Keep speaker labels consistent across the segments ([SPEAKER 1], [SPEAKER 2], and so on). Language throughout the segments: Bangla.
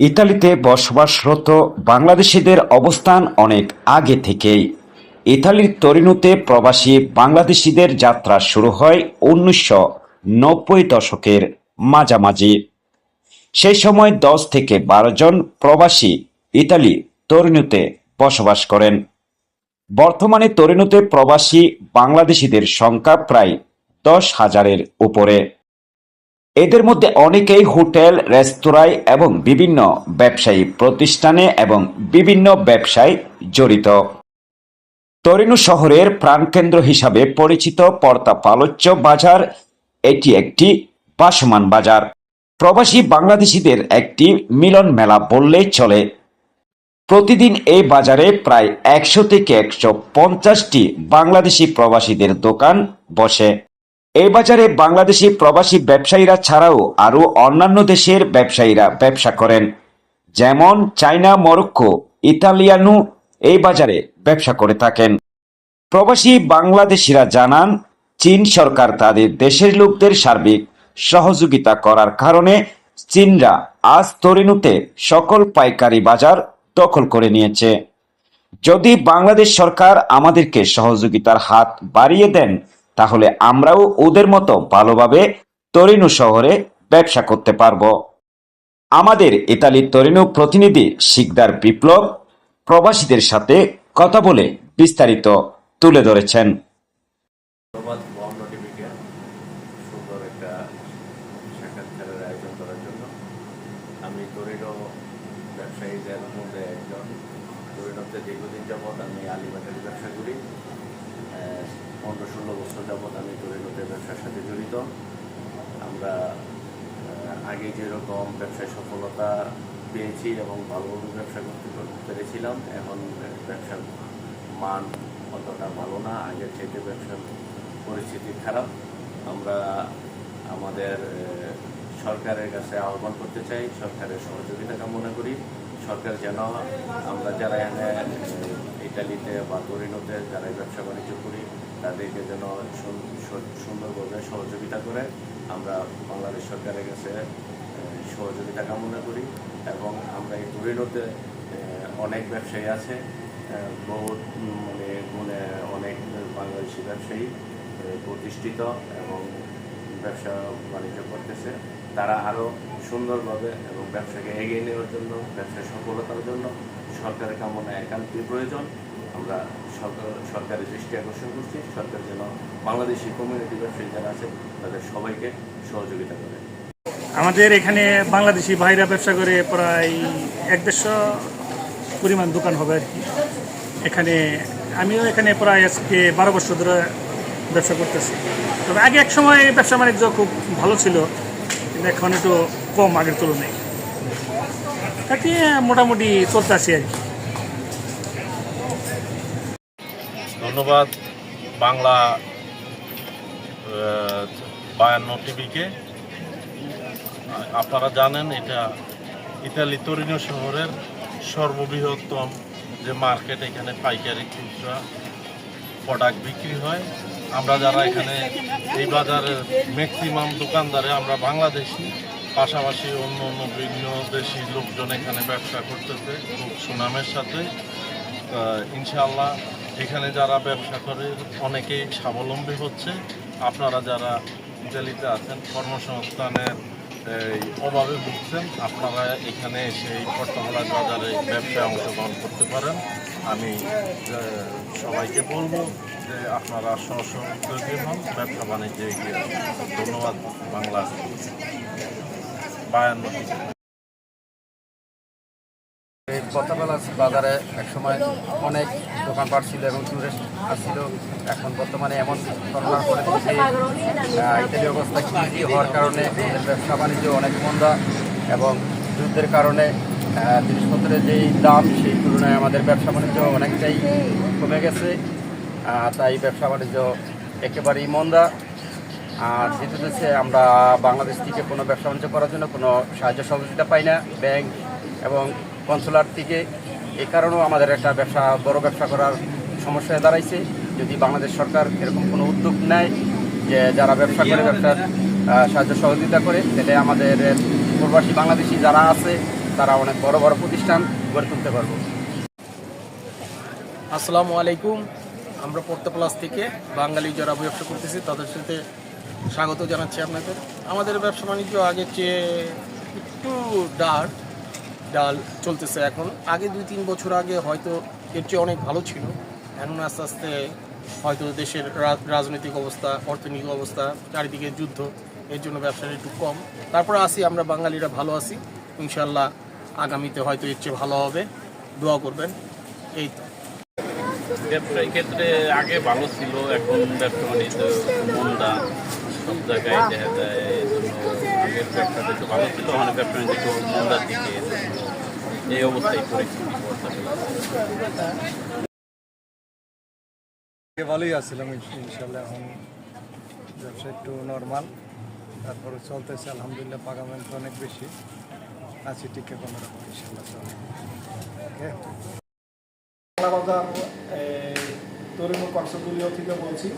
[SPEAKER 1] ইতালিতে বসবাসরত বাংলাদেশিদের অবস্থান অনেক আগে থেকেই। ইতালির তরিনুতে প্রবাসী বাংলাদেশিদের যাত্রা শুরু হয় উনিশশো নব্বই দশকের মাঝামাঝি। সেই সময় দশ থেকে বারো জন প্রবাসী ইতালি তরিনুতে বসবাস করেন। বর্তমানে তরিনুতে প্রবাসী বাংলাদেশিদের সংখ্যা প্রায় দশ হাজারের উপরে। এদের মধ্যে অনেকেই হোটেল রেস্তোরাঁয় এবং বিভিন্ন ব্যবসায়ী প্রতিষ্ঠানে এবং বিভিন্ন ব্যবসায় জড়িত। তরিনু শহরের প্রাণকেন্দ্র হিসাবে পরিচিত পর্তা পালোচ্চ বাজার, এটি একটি বাসমান বাজার। প্রবাসী বাংলাদেশিদের একটি মিলন মেলা বললেই চলে। প্রতিদিন এই বাজারে প্রায় একশো থেকে একশো পঞ্চাশটি বাংলাদেশি প্রবাসীদের দোকান বসে। এই বাজারে বাংলাদেশি প্রবাসী ব্যবসায়ীরা ছাড়াও আরও অন্যান্য দেশের ব্যবসায়ীরা ব্যবসা করেন। যেমন চায়না, মরক্কো ইতালিয়ানু এই বাজারে ব্যবসা করে থাকেন। প্রবাসী বাংলাদেশিরা জানান, চীন সরকার তাদের দেশের লোকদের সার্বিক সহযোগিতা করার কারণে চীনরা আজ তরিনুতে সকল পাইকারি বাজার দখল করে নিয়েছে। যদি বাংলাদেশ সরকার আমাদেরকে সহযোগিতার হাত বাড়িয়ে দেন তাহলে আমরাও ওদের মতো ভালোভাবে তরিনু শহরে ব্যবসা করতে পারব। আমাদের ইতালির তরিনু প্রতিনিধি শিকদার বিপ্লব প্রবাসীদের সাথে কথা বলে বিস্তারিত তুলে ধরেছেন।
[SPEAKER 2] ব্যবসায়ীদের মধ্যে একজন। দীর্ঘদিন যাবৎ আমি ব্যবসা করি। পনেরো ষোলো বছর যাবৎ আমি তরিনোতে ব্যবসার সাথে জড়িত। আমরা আগে যেরকম ব্যবসায় সফলতা পেয়েছি এবং ভালোভাবে ব্যবসা করতে পেরেছিলাম, এখন ব্যবসার মান অতটা ভালো না। আগের চাইতে ব্যবসার পরিস্থিতি খারাপ। আমরা আমাদের সরকারের কাছে আহ্বান করতে চাই, সরকারের সহযোগিতা কামনা করি। সরকার যেন আমরা যারা এখানে আহ, ইটালিতে বা তরিনোতে যারা ব্যবসা বাণিজ্য করি তাদেরকে যেন সুন্দরভাবে সহযোগিতা করে আমরা বাংলাদেশ সরকারের কাছে সহযোগিতা কামনা করি এবং আমরা এই তরিনোতে অনেক ব্যবসায়ী আছে বহু মানে গুণে অনেক বাংলাদেশি ব্যবসায়ী প্রতিষ্ঠিত এবং ব্যবসা বাণিজ্য করতেছে। তারা আরও সুন্দরভাবে এবং ব্যবসাকে এগিয়ে নেওয়ার জন্য ব্যবসায় সফলতার জন্য সরকারের কামনা একান্তই প্রয়োজন। আমরা সরকার সরকারের দৃষ্টি আকর্ষণ করছি। সরকার যেন বাংলাদেশি কমিউনিটি ব্যবসায়ী যারা আছে, তাদের সবাইকে সহযোগিতা করে।
[SPEAKER 3] আমাদের এখানে বাংলাদেশি ভাইরা ব্যবসা করে প্রায় এক দেড়শো পরিমাণ দোকান হবে আর কি। এখানে আমিও এখানে প্রায় আজকে বারো বছর ধরে ব্যবসা করতেছি। তবে আগে এক সময় ব্যবসা বাণিজ্য খুব ভালো ছিল, কিন্তু এখন একটু কম আগের তুলনায়। তাকে মোটামুটি চলতে আছি আর কি।
[SPEAKER 4] ধন্যবাদ বাংলা বায়ান্ন টিভিকে। আপনারা জানেন এটা ইতালি তরিনো শহরের সর্ববৃহত্তম যে মার্কেট, এখানে পাইকারি খুচরা প্রোডাক্ট বিক্রি হয়। আমরা যারা এখানে এই বাজারের ম্যাক্সিমাম দোকানদারে, আমরা বাংলাদেশি। পাশাপাশি অন্য অন্য বিভিন্ন দেশি লোকজন এখানে ব্যবসা করতেছে, খুব সুনামের সাথে। ইনশাআল্লাহ এখানে যারা ব্যবসা করে, অনেকেই স্বাবলম্বী হচ্ছে। আপনারা যারা ইতালিতে আছেন কর্মসংস্থানের অভাবে ভুগছেন, আপনারা এখানে এসে এই পট্টমলা বাজারে ব্যবসায় অংশগ্রহণ করতে পারেন। আমি সবাইকে বলব যে আপনারা উদ্যোগী হন, ব্যবসা বাণিজ্যে এগিয়ে। ধন্যবাদ বাংলা বায়ান্ন।
[SPEAKER 5] পতাবেলা বাজারে একসময় অনেক দোকানপাট ছিল এবং টুরিস্ট আসছিল এখন বর্তমানে এমন করোনার পরে ইত্যাদি অবস্থা কৃষি হওয়ার কারণে ব্যবসা বাণিজ্য অনেক মন্দা এবং যুদ্ধের কারণে জিনিসপত্রের যেই দাম, সেই তুলনায় আমাদের ব্যবসা বাণিজ্য অনেকটাই কমে গেছে। তাই ব্যবসা বাণিজ্য একেবারেই মন্দা। আর দ্বিতীয় হচ্ছে আমরা বাংলাদেশ থেকে কোনো ব্যবসা বাণিজ্য করার জন্য কোনো সাহায্য সহযোগিতা পাই না। ব্যাংক এবং কনসুলার থেকে এ কারণেও আমাদের একটা ব্যবসা, বড় ব্যবসা করার সমস্যায় দাঁড়াইছে। যদি বাংলাদেশ সরকার এরকম কোনো উদ্যোগ নেয় যে যারা ব্যবসা করে ব্যবসার সাহায্য সহযোগিতা করে, তাহলে আমাদের প্রবাসী বাংলাদেশি যারা আছে, তারা অনেক বড় বড় প্রতিষ্ঠান গড়ে তুলতে পারব।
[SPEAKER 6] আসসালামু আলাইকুম। আমরা পড়তে প্লাস থেকে বাঙালি যারা ব্যবসা করতেছি, তাদের সাথে স্বাগত জানাচ্ছি আপনাদের। আমাদের ব্যবসা বাণিজ্য আগের চেয়ে একটু ডাল ডাল চলতেছে এখন। আগে দুই তিন বছর আগে হয়তো এর চেয়ে অনেক ভালো ছিল। এখন আস্তে আস্তে হয়তো দেশের রাজনৈতিক অবস্থা, অর্থনৈতিক অবস্থা, চারিদিকে যুদ্ধ, এর জন্য ব্যবসাটা একটু কম। তারপরে আসি, আমরা বাঙালিরা ভালো আছি। ইনশাল্লাহ আগামীতে হয়তো এর চেয়ে ভালো হবে। দোয়া করবেন। এই তো।
[SPEAKER 7] ব্যবসায়ী ক্ষেত্রে আগে ভালো ছিল, এখন ব্যবসা বাণিজ্য মন্দা, সব জায়গায় দেখা যায় আগের ব্যবসাটা একটু ভালো ছিল ওখানে ব্যবসা বাণিজ্য মন্দার দিকে এই অবস্থায় পরিস্থিতি
[SPEAKER 8] ভালোই আসছিলাম ইনশাল্লাহ এখন ব্যবসা একটু নর্মাল তারপরে চলতেছে আলহামদুলিল্লাহ পাগামেন্ট অনেক বেশি। আছি টিকে কোনো রকম ইনশাল্লাহ চলে ওকে?
[SPEAKER 9] তরুণ থেকে বলছি।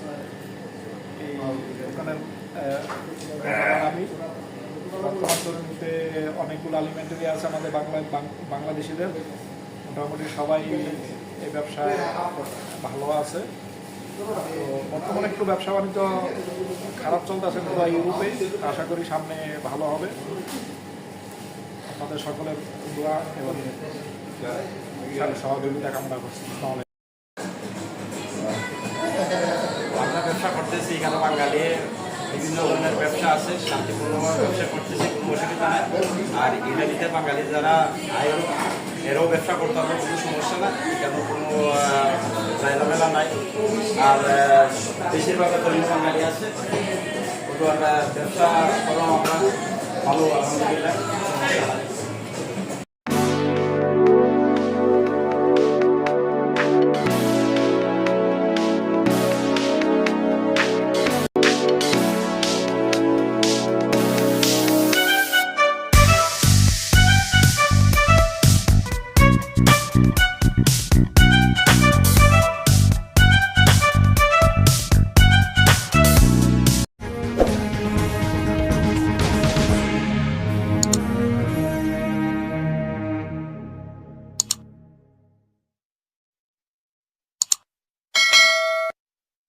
[SPEAKER 9] দোকানদার আমি বর্তমান অনেকগুলো আলিমেন্টারি আছে আমাদের বাংলা বাংলাদেশিদের। মোটামুটি সবাই এই ব্যবসায় ভালো আছে। তো বর্তমানে একটু ব্যবসা বাণিজ্য খারাপ চলতেছে পুরো ইউরোপে আশা করি সামনে ভালো হবে। আপনাদের সকলের দোয়া এবং সহযোগিতা কামনা করছি।
[SPEAKER 5] বিভিন্ন ধরনের ব্যবসা আছে, শান্তিপূর্ণভাবে ব্যবসা করতেছে, কোনো অসুবিধা নাই। আর ইটালিতে বাঙালি যারা আয় এরাও ব্যবসা করতে হবে, কোনো সমস্যা না কেন কোনো ঝামেলা নাই। আর বেশিরভাগ তরুণ বাঙালি আছে। ওগুলো আমরা ব্যবসা করো আমরা। ভালো, আলহামদুলিল্লাহ।